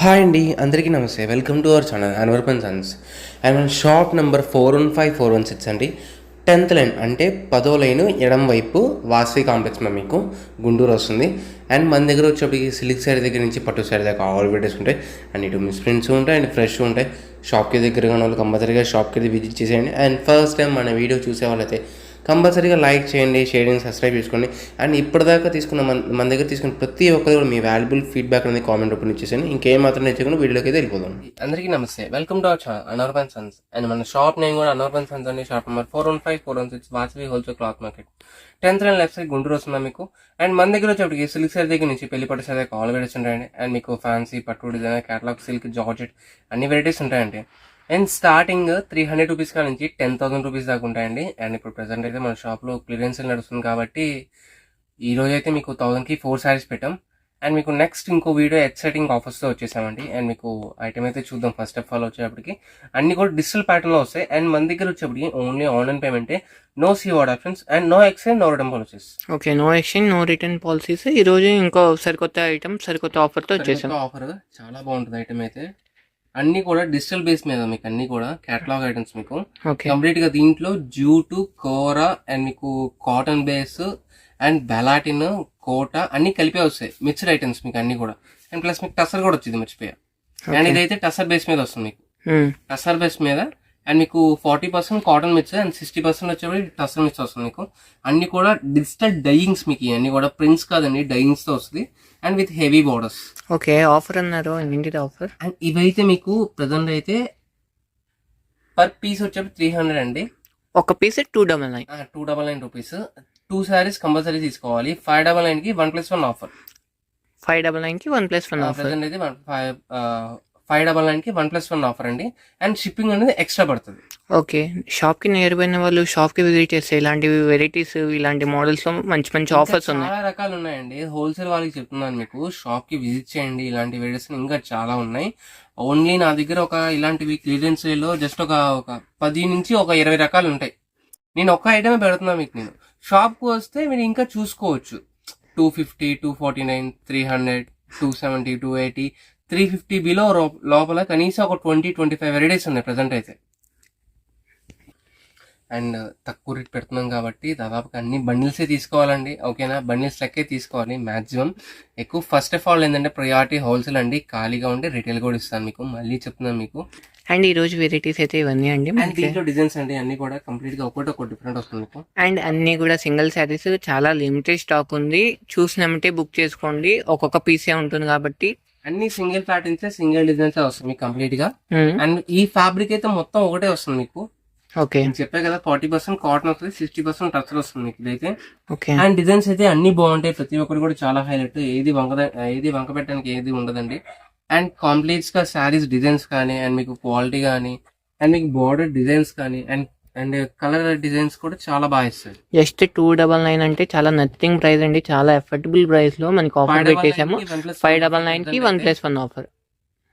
Hi అండి అందరికీ నమస్తే. వెల్కమ్ టు అవర్ ఛానల్ అన్వర్పన్ సన్స్ అండ్ మన shop number four one five four one six అండి. టెన్త్ లైన్ అంటే పదో లైన్ ఎడం వైపు వాసవి కాంప్లెక్స్ మా మీకు గుంటూరు వస్తుంది. అండ్ మన దగ్గర వచ్చేప్పటికి సిల్క్ శారీ దగ్గర నుంచి పట్టు శారీ దాకా ఆల్ వీడియోస్ ఉంటాయి. అండ్ ఇటు మిస్ ప్రింట్స్ ఉంటాయి అండ్ ఫ్రెష్ ఉంటాయి. షాప్కి దగ్గరగా ఉన్న వాళ్ళు కంపల్సరీగా షాప్కి విజిట్ చేసేయండి. అండ్ ఫస్ట్ టైం మన వీడియో చూసే వాళ్ళైతే కంపల్సరీగా లైక్ చేయండి షేర్ చేయండి సబ్స్క్రైబ్ చేసుకోండి. అండ్ ఇప్పటిదాకా తీసుకున్న మన మన దగ్గర తీసుకున్న ప్రతి ఒక్కరు కూడా మీ వాల్యుబుల్ ఫీడ్బ్యాక్ అనేది కామెంట్ రూపంలో ఇచ్చేసాను ఇంకేం మాత్రం నేర్చుకుని వీడియోకి అయితే వెళ్ళిపోదాం. అందరికీ నమస్తే. వెల్కమ్ టు అవర్ ఛానల్ అనర్బన్ సన్స్ అండ్ మన షాప్ నేమ్ కూడా అనర్బన్ సన్స్ అండి. Shop number four one five four one six Vasavi wholesale cloth market tenth and left side Guntur వస్తుందా మీకు? అండ్ మన దగ్గర వచ్చేప్పటికి సిల్క్ సారీ దగ్గర నుంచి పెళ్ళి పట్టు సారీ ఆల్ వెరైటీస్ ఉంటాయండి. అండ్ మీకు ఫ్యాన్సీ పట్టు డిజైన్ క్యాటలాగ్ సిల్క్ జార్జెట్ అన్ని వెరైటీస్ ఉంటాయండి. And starting three hundred rupees కా నుంచి టెన్ థౌసండ్ రూపీస్ దాకా ఉంటాయండి. అండ్ ఇప్పుడు ప్రెసెంట్ అయితే మన షాప్లో క్లియరెన్స్ నడుస్తుంది కాబట్టి ఈ రోజు అయితే మీకు థౌసండ్కి ఫోర్ సారీస్ పెట్టాం. అండ్ మీకు నెక్స్ట్ ఇంకో వీడియో ఎక్సైటింగ్ ఆఫర్స్తో వచ్చేసామండి. అండ్ మీకు ఐటమ్ అయితే చూద్దాం. ఫస్ట్ ఆఫ్ ఆల్ వచ్చేటప్పటికి అన్ని కూడా డిజిటల్ ప్యాటర్న్లో వస్తాయి. అండ్ మన దగ్గర వచ్చేప్పటికి ఓన్లీ ఆన్లైన్ పేమెంట్ నో సీ ward options and no exchange no return policies okay no exchange no return policies ఈ రోజు ఇంకో సరికొత్త ఐటమ్ సరికొత్త ఆఫర్తో వచ్చేసాం. ఆఫర్ చాలా బాగుంటుంది ఐటమ్ అయితే. అన్ని కూడా డిజిటల్ బేస్ మీద మీకు అన్ని కూడా కేటలాగ్ ఐటమ్స్ మీకు. కంప్లీట్గా దీంట్లో జూటు కోరా అండ్ మీకు కాటన్ బేస్ అండ్ బెలాటిన్ కోట అన్ని కలిపే వస్తాయి. మిక్స్డ్ ఐటమ్స్ మీకు అన్ని కూడా. అండ్ ప్లస్ మీకు టసర్ కూడా వచ్చింది మర్చిపోయా. అండ్ ఇదైతే టసర్ బేస్ మీద వస్తుంది మీకు. Hmm. టసర్ బేస్ మీద అండ్ మీకు forty percent cotton mix and sixty percent వచ్చేవి టసర్ మిక్స్ వస్తుంది మీకు. అన్ని కూడా డిజిటల్ డైయింగ్స్ మీకు అన్ని కూడా ప్రింట్స్ కాదండి డైయింగ్స్తో వస్తుంది. And with heavy borders. Okay offer అన్నారు ఏంటిది ఆఫర్. అండ్ ఇవైతే మీకు ప్రజెంట్ అయితే పర్ పీస్ వచ్చేప్పుడు త్రీ హండ్రెడ్ అండి. ఒక piece two double nine. Two double nine rupees two sarees compulsory తీసుకోవాలి. ఫైవ్ డబల్ నైన్కి one plus one offer five double నైన్కి వన్ ప్లస్ వన్ ఆఫర్ అయితే ఫైవ్ ఫైవ్ డబల్ నైన్కి one plus one offer అండి. And shipping అనేది extra పడుతుంది. Okay. షాప్కి near పోయిన వాళ్ళు షాప్కి విజిట్ చేస్తే ఇలాంటి వెరైటీస్ ఇలాంటి మోడల్స్లో మంచి మంచి ఆఫర్స్ ఉన్నాయి. చాలా రకాలు ఉన్నాయండి. హోల్సేల్ వాళ్ళకి చెప్తున్నాను మీకు. షాప్కి విజిట్ చేయండి. ఇలాంటి వీడియోస్ ఇంకా చాలా ఉన్నాయి. ఓన్లీ నా దగ్గర ఒక ఇలాంటివి క్లియరెన్స్లో జస్ట్ ఒక ఒక పది నుంచి ఒక ఇరవై రకాలు ఉంటాయి. నేను ఒక్క ఐటమే పెడుతున్నా మీకు నేను. షాప్కు వస్తే మీరు ఇంకా చూసుకోవచ్చు. Two fifty two forty nine three hundred two seventy two eighty three fifty below లోపల కనీసం ఒక ట్వంటీ ట్వంటీ ఫైవ్ వెరైటీస్ ఉన్నాయి ప్రజెంట్ అయితే. అండ్ తక్కువ రేట్ పెడుతున్నాం కాబట్టి దాదాపుగా అన్ని బండిల్సే తీసుకోవాలండి. ఓకేనా? బండిల్స్ లెక్కే తీసుకోవాలి మాక్సిమం ఎక్కువ ఫస్ట్ ఆఫ్ ఆల్ ఏంటంటే ప్రయారిటీ హోల్సేల్ అండి. ఖాళీగా ఉంటే రిటైల్ కూడా ఇస్తాను మీకు. మళ్ళీ చెప్తున్నాను మీకు. అండ్ ఈ రోజు వెరైటీస్ అయితే ఇవన్నీ అండి దీంట్లో డిజైన్స్ అండి. అన్ని కూడా కంప్లీట్గా ఒకటి ఒక డిఫరెంట్ వస్తుంది అండ్ అన్ని కూడా సింగిల్ శారీస్ చాలా లిమిటెడ్ స్టాక్ ఉంది. చూసినామంటే బుక్ చేసుకోండి. ఒక్కొక్క పీసే ఉంటుంది కాబట్టి అన్ని సింగిల్ ప్యాటర్న్స్ సింగిల్ డిజైన్స్ వస్తుంది మీకు కంప్లీట్గా. అండ్ ఈ ఫ్యాబ్రిక్ అయితే మొత్తం ఒకటే వస్తుంది మీకు. ఓకే. చెప్పా కదా ఫార్టీ పర్సెంట్ కాటన్ వస్తుంది సిక్స్టీ పర్సెంట్ టచ్ వస్తుంది మీకు ఇదైతే. ఓకే. అండ్ డిజైన్స్ అయితే అన్ని బాగుంటాయి ప్రతి ఒక్కరు కూడా చాలా హైలైట్. ఏది వంక ఏది వంక పెట్టడానికి ఏది ఉండదండి. అండ్ కాంప్లీట్స్గా శారీస్ డిజైన్స్ కానీ అండ్ మీకు క్వాలిటీ కానీ అండ్ మీకు బార్డర్ డిజైన్స్ కానీ అండ్ అండ్ కలర్ డిజైన్స్ కూడా చాలా బాగా ఇస్తాయి జస్ట్ టూ డబల్ నైన్ అంటే చాలా నథింగ్ ప్రైస్ అండి. చాలా ఎఫర్టబుల్ ప్రైస్లో మనకి ఆఫర్ పెట్టేసాము ఫైవ్ డబల్ నైన్కి వన్ ప్లస్ వన్ ఆఫర్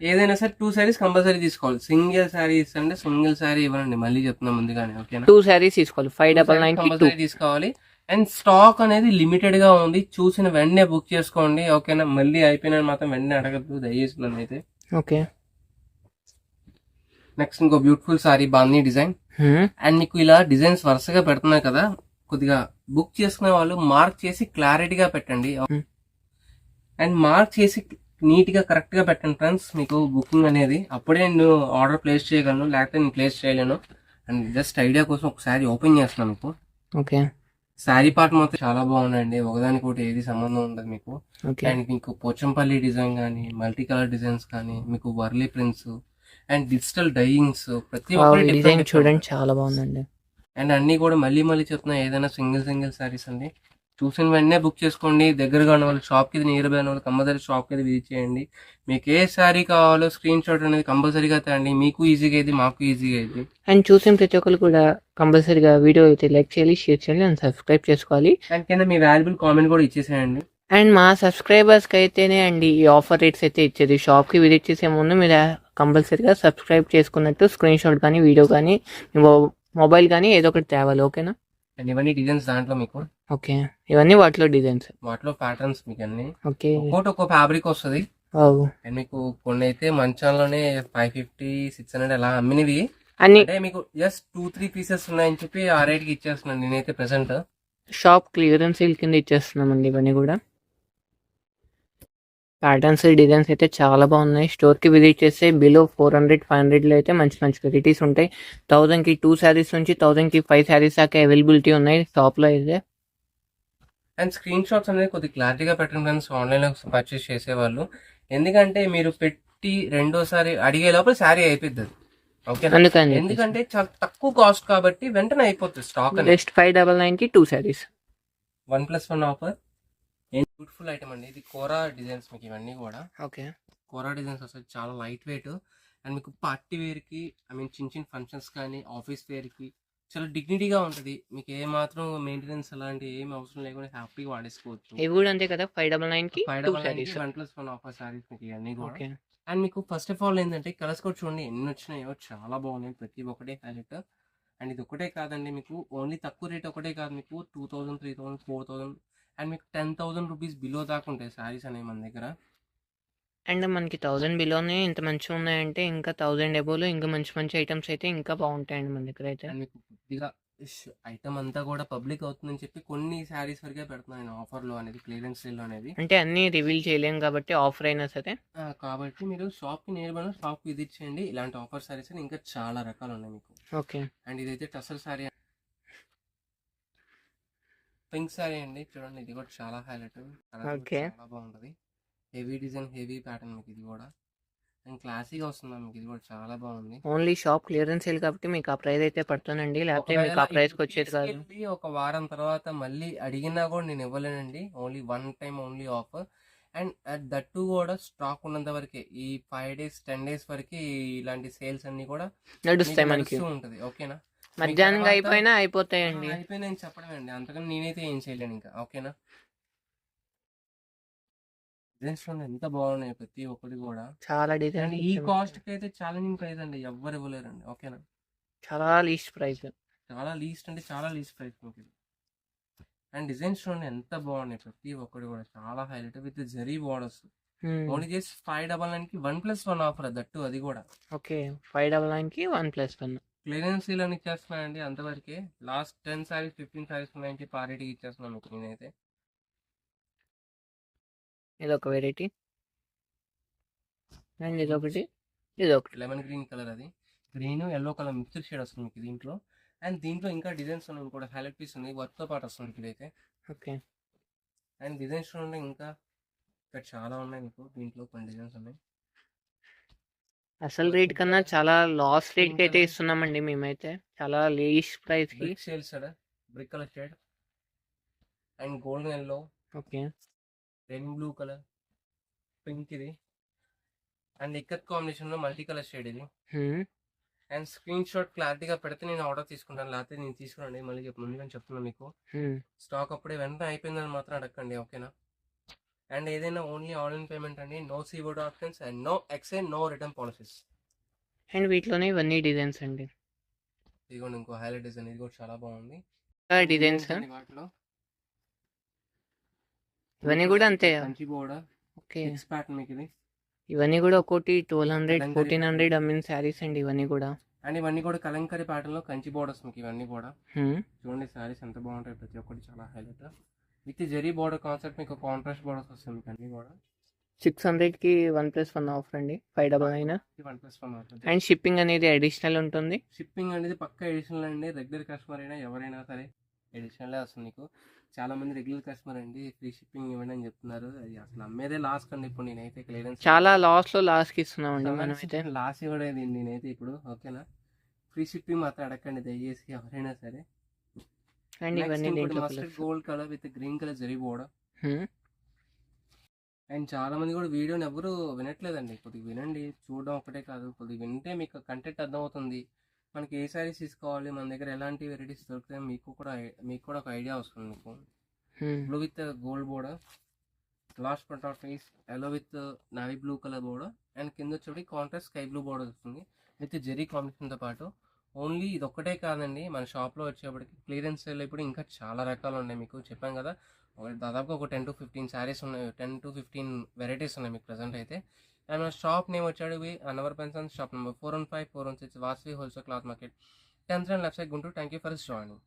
ఏదైనా సరే టూ శారీస్ కంపల్సరీ తీసుకోవాలి. సింగిల్ శారీస్ అంటే సింగిల్ శారీ ఇవ్వండి మళ్ళీ చెప్తున్నా ముందుగానే ఓకేనా? టూ శారీస్ తీసుకోవాలి. ఫైవ్ డబల్ నైన్ కంపల్సరీ తీసుకోవాలి. అండ్ స్టాక్ అనేది లిమిటెడ్గా ఉంది. చూసిన వెంటనే బుక్ చేసుకోండి ఓకేనా? మళ్ళీ అయిపోయిన మాత్రం వెంటనే అడగద్దు దయచేసి నన్ను అయితే. ఓకే నెక్స్ట్ ఇంకో బ్యూటిఫుల్ సారీ బాందీ డిజైన్. అండ్ మీకు ఇలా డిజైన్స్ వరుసగా పెడుతున్నాయి కదా కొద్దిగా బుక్ చేసుకునే వాళ్ళు మార్క్ చేసి క్లారిటీగా పెట్టండి. Hmm. అండ్ మార్క్ చేసి నీట్గా కరెక్ట్గా పెట్టండి ఫ్రెండ్స్ మీకు బుకింగ్ అనేది అప్పుడే నేను ఆర్డర్ ప్లేస్ చేయగలను లేకపోతే నేను ప్లేస్ చేయలేను. అండ్ జస్ట్ ఐడియా కోసం ఒకసారి ఓపెన్ చేస్తున్నాను మీకు. ఓకే శారీ పార్ట్ మాత్రం చాలా బాగున్నాయండి ఒకదానికి ఒకటి ఏది సంబంధం ఉండదు మీకు. అండ్ మీకు పోచంపల్లి డిజైన్ కానీ మల్టీ కలర్ డిజైన్స్ కానీ మీకు Warli prints and digital dyeings ప్రతి ఒక్కటి డిజైన్. చూడండి చాలా బాగుందండి. అండ్ అన్ని కూడా మళ్ళీ మళ్ళీ చెప్తున్నా ఏదైనా సింగిల్ సింగిల్ సారీస్ అండి. చూసిన వెంటనే బుక్ చేసుకోండి. దగ్గరగా ఉన్న వాళ్ళు షాప్కి నియర్ బై ఉన్న వాళ్ళు కంపల్సరీ షాప్కి విజిట్ చేయండి. మీకు ఏ శారీ కావాలో స్క్రీన్ షాట్ అనేది కంపల్సరీగా తేండి మీకు ఈజీగా అయింది మాకు ఈజీగా అయింది. అండ్ చూసిన ప్రతి ఒక్కరు కూడా కంపల్సరీగా వీడియో అయితే లైక్ చేయాలి షేర్ చేయాలి అండ్ సబ్స్క్రైబ్ చేసుకోవాలి. అండ్ కింద మీ వాల్యుబుల్ కామెంట్ కూడా ఇచ్చేసేయండి. అండ్ మా సబ్స్క్రైబర్స్కి అయితేనే అండి ఈ ఆఫర్ రేట్స్ అయితే ఇచ్చేది. షాప్కి విజిట్ చేసే ముందు మీరు కంపల్సరీగా సబ్స్క్రైబ్ చేసుకున్నట్టు స్క్రీన్ షాట్ కానీ వీడియో కానీ మొబైల్ కానీ ఏదో ఒకటి తేవాలి ఓకేనా అండ్ ఇవన్నీ డిజైన్స్ దాంట్లో మీకు? ఓకే ఇవన్నీ వాటిలో డిజైన్స్ వాటిలో ప్యాటర్న్స్ మీకు అన్ని ఓకే ఒక్కోటి ఒక్కో ఫ్యాబ్రిక్ వస్తుంది. అండ్ మీకు కొన్ని అయితే మంచాల్లోనే ఫైవ్ ఫిఫ్టీ సిక్స్ హండ్రెడ్ అలా అమ్మినవి. అన్ని అంటే మీకు జస్ట్ టూ త్రీ పీసెస్ ఉన్నాయని చెప్పి ఆ రేట్కి ఇచ్చేస్తున్నాను నేనైతే ప్రెసెంట్ షాప్ క్లియరెన్స్ కింద ఇచ్చేస్తున్నామండి ఇవన్నీ కూడా. ప్యాటర్న్స్ డిజైన్స్ అయితే చాలా బాగున్నాయి. స్టోర్కి విజిట్ చేస్తే బిలో ఫోర్ హండ్రెడ్ ఫైవ్ హండ్రెడ్లో అయితే మంచి మంచి వెరైటీస్ ఉంటాయి. థౌజండ్కి టూ శారీస్ నుంచి థౌజండ్కి ఫైవ్ శారీస్ దాకా అవైలబిలిటీ ఉన్నాయి షాప్లో అయితే. అండ్ స్క్రీన్ షాట్స్ అనేది కొద్దిగా క్లారిటీగా పెట్టండి ఫ్రెండ్స్ ఆన్లైన్లో పర్చేస్ చేసేవాళ్ళు. ఎందుకంటే మీరు పెట్టి రెండోసారి అడిగే లోపల శారీ అయిపోద్ది ఓకేనా అందుకని ఎందుకంటే చాలా తక్కువ కాస్ట్ కాబట్టి వెంటనే అయిపోతుంది స్టాక్ జస్ట్ ఫైవ్ డబల్ నైన్కి two sarees one plus one offer beautiful item అండి. ఇది కోరా డిజైన్స్ మీకు ఇవన్నీ కూడా. ఓకే కోరా డిజైన్స్ వస్తాయి. చాలా లైట్ వెయిట్ అండ్ మీకు పార్టీ వేర్కి ఐ మీన్ చిన్న చిన్న ఫంక్షన్స్ కానీ ఆఫీస్ వేర్కి చాలా డిగ్నిటీగా ఉంటుంది. మీకు ఏ మాత్రం మెయింటెనెన్స్ అలాంటి ఏం అవసరం లేకుండా హ్యాపీగా వాడేసుకోవచ్చు. ఇవి కూడా అంతే కదా? ఫైవ్ డబల్ నైన్కి five double sarees one plus one offer sarees మీకు ఇవన్నీ కూడా. అండ్ మీకు ఫస్ట్ ఆఫ్ ఆల్ ఏంటంటే కలర్స్ కూడా చూడండి. ఎన్ని వచ్చినాయో చాలా బాగున్నాయి. ప్రతి ఒక్కటే హైలైట్ అండ్ ఇది ఒకటే కాదండి మీకు ఓన్లీ తక్కువ రేట్ ఒకటే కాదు మీకు two thousand three thousand four thousand and మీకు టెన్ థౌసండ్ రూపీస్ బిలో దాకా ఉంటాయి శారీస్ అనేవి మన దగ్గర. అండ్ మనకి థౌజండ్ బిలోనే ఇంత మంచిగా ఉన్నాయంటే ఇంకా థౌజండ్ ఎబోలో ఇంకా మంచి మంచి ఐటమ్స్ అయితే ఇంకా బాగుంటాయండి మన దగ్గర అయితే. మీకు కొద్దిగా ఐటమ్ అంతా కూడా పబ్లిక్ అవుతుందని చెప్పి కొన్ని శారీస్ వరకే పెడుతున్నాను నేను ఆఫర్లో అనేది క్లియరెన్స్ సేల్లో అనేది. అంటే అన్ని రివీల్ చేయలేం కాబట్టి ఆఫర్ అయినా సరే. కాబట్టి మీరు షాప్కి నేర్బర్ షాప్కి విజిట్ చేయండి. ఇలాంటి ఆఫర్ శారీస్ ఇంకా చాలా రకాలు ఉన్నాయి మీకు. ఓకే. అండ్ ఇదైతే టసల్ సారీ పింక్ సారీ అండి. చూడండి ఇది కూడా చాలా హైలైట్. Okay. చాలా బాగుంటది. హెవీ డిజైన్ హెవీ ప్యాటర్న్ మీకు ఇది కూడా. అండ్ క్లాసీగా వస్తుంది మీకు ఇది కూడా. చాలా బాగుంది. ఓన్లీ షాప్ క్లియరెన్స్ సేల్ కాబట్టి మీకు ఆ ప్రైస్ అయితే పడుతుందండి. లేకపోతే మీకు ఆ ఇప్పుడు వచ్చేది కాదు. ఒక వారం తర్వాత మళ్ళీ అడిగినా కూడా నేను ఇవ్వలేనండి. Only one time only offer. And at that కూడా స్టాక్ ఉన్నంత వరకే ఈ ఫైవ్ డేస్ టెన్ డేస్ వరకు ఇలాంటి సేల్స్ అన్ని కూడా నడుస్తాయి మనకి. ఉంటది. ఓకేనా? మధ్యాహ్నం అయిపోయినా అయిపోతాయండి. అయిపోయింది నేను చెప్పడమే అండి. అంతకని నేనైతే ఏం చేయలేను ఇంకా. ఓకేనా? డిజైన్స్ ఎంత బాగున్నాయి ప్రతి ఒక్కటి కూడా. చాలా డిజైన్ ఈ కాస్ట్కి అయితే ఛాలెంజింగ్ ప్రైస్ అండి. ఎవ్వరు ఇవ్వలేరండి. ఓకేనా? చాలా లీస్ట్ ప్రైస్ చాలా లీస్ట్ అంటే చాలా లీస్ట్ ప్రైస్ మీకు అండ్ డిజైన్స్ చూడండి ఎంత బాగున్నాయి ప్రతి ఒక్కటి కూడా. చాలా highlight with zari borders only చేసి ఫైవ్ డబల్ నైన్కి one plus one offer that అది కూడా. ఓకే. ఫైవ్ డబల్ నైన్కి వన్ ప్లస్ వన్ క్లియరెన్స్ ఇలా ఇచ్చేస్తున్నానండి అంతవరకే. Last ten saris fifteen saris ఆ రేటుకి ఇచ్చేస్తున్నాను మీకు నేనైతే. ఇది ఒక వెరైటీ అండ్ ఇది ఒకటి. ఇది ఒకటి. లెమన్ గ్రీన్ కలర్ అది. Green yellow colour mixed shade వస్తుంది మీకు దీంట్లో. అండ్ దీంట్లో ఇంకా డిజైన్స్ ఉన్నాయి కూడా. హైలైట్ పీస్ ఉంది వర్క్తో పాటు వస్తుంది ఇదైతే ఓకే. అండ్ డిజైన్స్ చూడండి ఇంకా. ఇక్కడ చాలా ఉన్నాయి మీకు. దీంట్లో కొన్ని డిజైన్స్ ఉన్నాయి. అసలు రేట్ కన్నా చాలా లాస్ రేట్కి అయితే ఇస్తున్నామండి మేమైతే. చాలా ప్రైస్కి. Brick shade shade brick colour shade. And golden yellow okay. Rain blue colour. Pink ఇది. అండ్ ఇక్కత్ కాంబినేషన్లో మల్టీ కలర్ షేడ్ ఇది. అండ్ స్క్రీన్ షాట్ క్లారిటీగా పెడితే నేను ఆర్డర్ తీసుకుంటాను. లేకపోతే నేను తీసుకురండి. మళ్ళీ ముందుగా చెప్తున్నాను మీకు. స్టాక్ అప్పుడే వెంటనే అయిపోయిందని మాత్రం అడగండి ఓకేనా? అండ్ ఏదైనా ఓన్లీ ఆన్లైన్ పేమెంట్ అండి. No seaboard options and no exchange no return policies. And వీటిలోనే ఇవన్నీ డిజైన్స్ అండి. ఇదిగోండి ఇంకో హైలైట్ డిజైన్. ఇది కూడా చాలా బాగుంది. డిజైన్స్ అండి వాటిలో? ఇవన్నీ కూడా అంతే Kanchi border okay. Six pattern మీకు ఇది ఇవన్నీ కూడా ఒక్కోటి ట్వెల్వ్ హండ్రెడ్ ఫోర్టీన్ హండ్రెడ్ అమ్మిన శారీస్ అండి ఇవన్నీ కూడా. అండ్ ఇవన్నీ కూడా కలంకరీ ప్యాటర్న్లో కంచి బోర్డర్స్ మీకు ఇవన్నీ కూడా. చూడండి సారీస్ ఎంత బాగుంటాయి ప్రతి ఒక్కటి చాలా highlight. With zari border concept మీకు కాంట్రాస్ట్ బోర్డర్స్ వస్తాయి మీకు అన్ని కూడా. సిక్స్ హండ్రెడ్కి వన్ ప్లస్ వన్ ఆఫర్ అండి. Five double nine. One plus one అవుతుంది అండ్ షిప్పింగ్ అనేది అడిషనల్ ఉంటుంది. షిప్పింగ్ అనేది పక్క ఎడిషనల్ అండి. రెగ్యులర్ కస్టమర్ అయినా ఎవరైనా సరే ఎడిషనల్ వస్తుంది మీకు. చాలా మంది రెగ్యులర్ కస్టమర్ అండి ఫ్రీ షిప్పింగ్ ఇవ్వండి అని చెప్తున్నారు. అది అసలు అమ్మేదే లాస్ట్ అండి ఇప్పుడు నేనైతే క్లియరెన్స్. చాలా లాస్లో లాస్ట్కి ఇస్తున్నామండి మనం అయితే లాస్ ఇవ్వడేది నేనైతే ఇప్పుడు. ఓకేనా? ఫ్రీ షిప్పింగ్ మాత్రం అడగండి దయచేసి ఎవరైనా సరే. అండ్ ఇవన్నీ mustard gold colour with green colour zari border. And చాలా మంది కూడా వీడియోని ఎవరు వినట్లేదండి. కొద్దిగా వినండి. చూడడం ఒకటే కాదు. కొద్దిగా వింటే మీకు కంటెంట్ అర్థమవుతుంది. మనకి ఏ సారీస్ తీసుకోవాలి? మన దగ్గర ఎలాంటి వెరైటీస్ దొరుకుతాయి? మీకు కూడా మీకు కూడా ఒక ఐడియా వస్తుంది మీకు. Blue with gold border last పట్ ఆఫ్ face yellow with navy blue colour border and కింద వచ్చేటి కాంట్రాస్ట్ స్కై బ్లూ బోర్డర్ వస్తుంది. విత్ జెరీ కాంబినేషన్తో పాటు. ఓన్లీ ఇది ఒక్కటే కాదండి. మన షాప్లో వచ్చేప్పటికి క్లియరెన్స్ సేల్ ఇప్పుడు ఇంకా చాలా రకాలు ఉన్నాయి మీకు చెప్పాం కదా దాదాపుగా ఒక టెన్ టు ఫిఫ్టీన్ శారీస్ ఉన్నాయి. టెన్ టు ఫిఫ్టీన్ వెరైటీస్ ఉన్నాయి మీకు ప్రజెంట్ అయితే. అండ్ మన షాప్ నేమ్ వచ్చాడు Anwar pension shop number four one five four one six Vasavi wholesale cloth market. Tenth and left side Guntur. Thank you for joining.